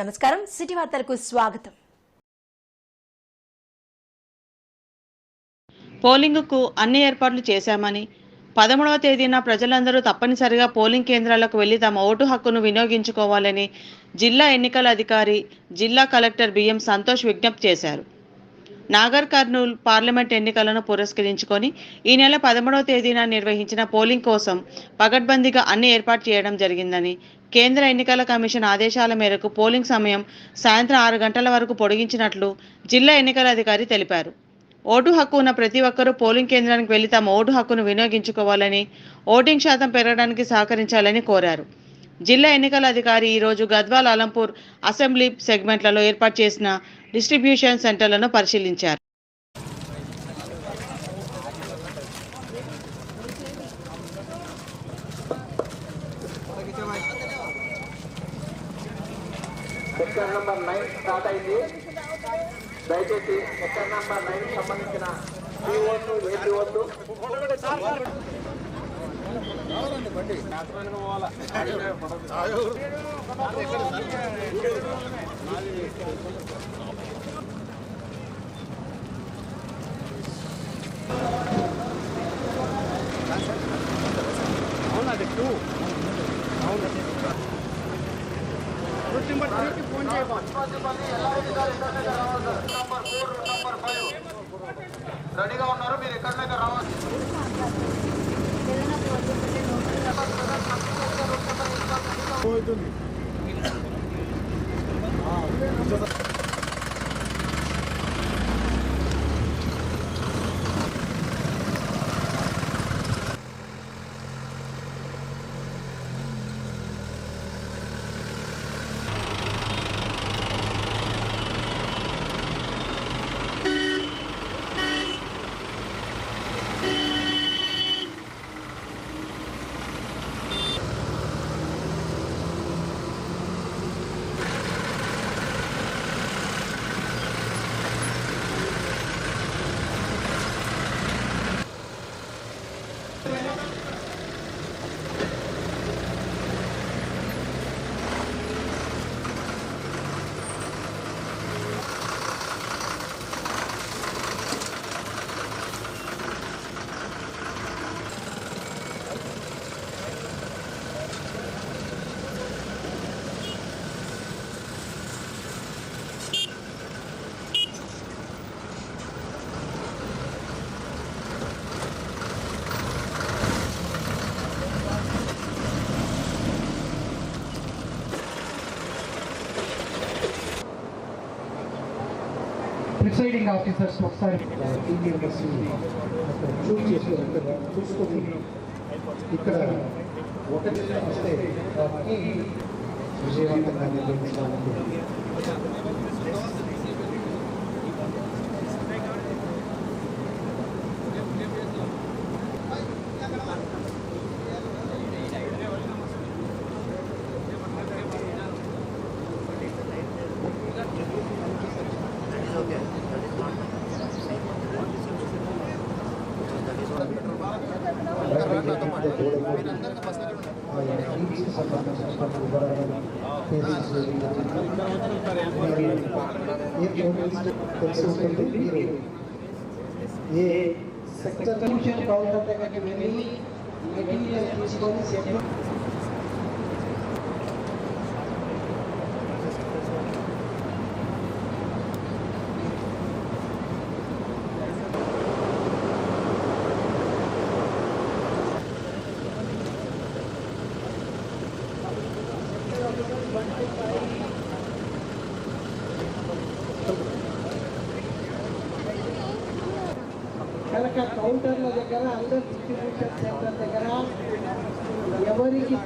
నమస్కారం. సిటీ వార్తలకు స్వాగతం. పోలింగుకు అన్ని ఏర్పాట్లు చేశామని పదమూడవ తేదీన ప్రజలందరూ తప్పనిసరిగా పోలింగ్ కేంద్రాలకు వెళ్ళి తమ ఓటు హక్కును వినియోగించుకోవాలని జిల్లా ఎన్నికల అధికారి జిల్లా కలెక్టర్ బిఎం సంతోష్ విజ్ఞప్తి చేశారు. నాగర్ కర్నూల్ పార్లమెంట్ ఎన్నికలను పురస్కరించుకొని ఈ నెల పదమూడవ తేదీన నిర్వహించిన పోలింగ్ కోసం పగడ్బందీగా అన్ని ఏర్పాటు చేయడం జరిగిందని కేంద్ర ఎన్నికల కమిషన్ ఆదేశాల మేరకు పోలింగ్ సమయం సాయంత్రం ఆరు గంటల వరకు పొడిగించినట్లు జిల్లా ఎన్నికల అధికారి తెలిపారు. ఓటు హక్కు ఉన్న ప్రతి ఒక్కరూ పోలింగ్ కేంద్రానికి వెళ్ళి తమ ఓటు హక్కును వినియోగించుకోవాలని ఓటింగ్ శాతం పెరగడానికి సహకరించాలని కోరారు. జిల్లా ఎన్నికల అధికారి ఈరోజు గద్వాల్ అలంపూర్ అసెంబ్లీ సెగ్మెంట్లలో ఏర్పాటు చేసిన డిస్ట్రిబ్యూషన్ సెంటర్లను పరిశీలించారు. సెక్టర్ నెంబర్ నైన్ స్టార్ట్ అయింది. దయచేసి సెక్టర్ నెంబర్ నైన్ సంబంధించిన పీఓట్లు ఏపీఓట్లు ఫోర్ నంబర్ ఫైవ్ రెడీగా ఉన్నారు. మీరు ఎక్కడ రావాలి. రావాలి ప్రిసైడింగ్ ఆఫీసర్స్ ఒకసారి. చూసుకొని ఇక్కడ ఒకటి వస్తే విజయవంతంగా నిర్వహించడానికి టీవీకి సంబంధించిన వివరాలు ఫేసెస్ ఏ తెలిసి ఉంటుంది మీరు ఏ సెక్టర్ కమిషన్ కౌంటర్ దగ్గరికి వెళ్ళి మెటీరియల్ తీసుకొని సెక్టర్ కనుక కౌంటర్ల దగ్గర అందరు డిస్ట్రిబ్యూషన్ సెంటర్ దగ్గర ఎవరికి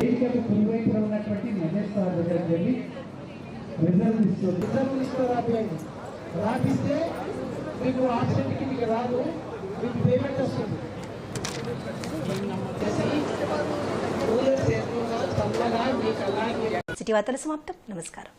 వేదికకు కుడివైపున ఉన్నటువంటి మెజెస్టార్ దగ్గరికి వెళ్ళి రిజర్వ్ రాపిస్తే మీకు మీకు రాదు మీకు పేమెంట్ వస్తుంది. సిటీ వార్తల సమాప్తం. నమస్కారం.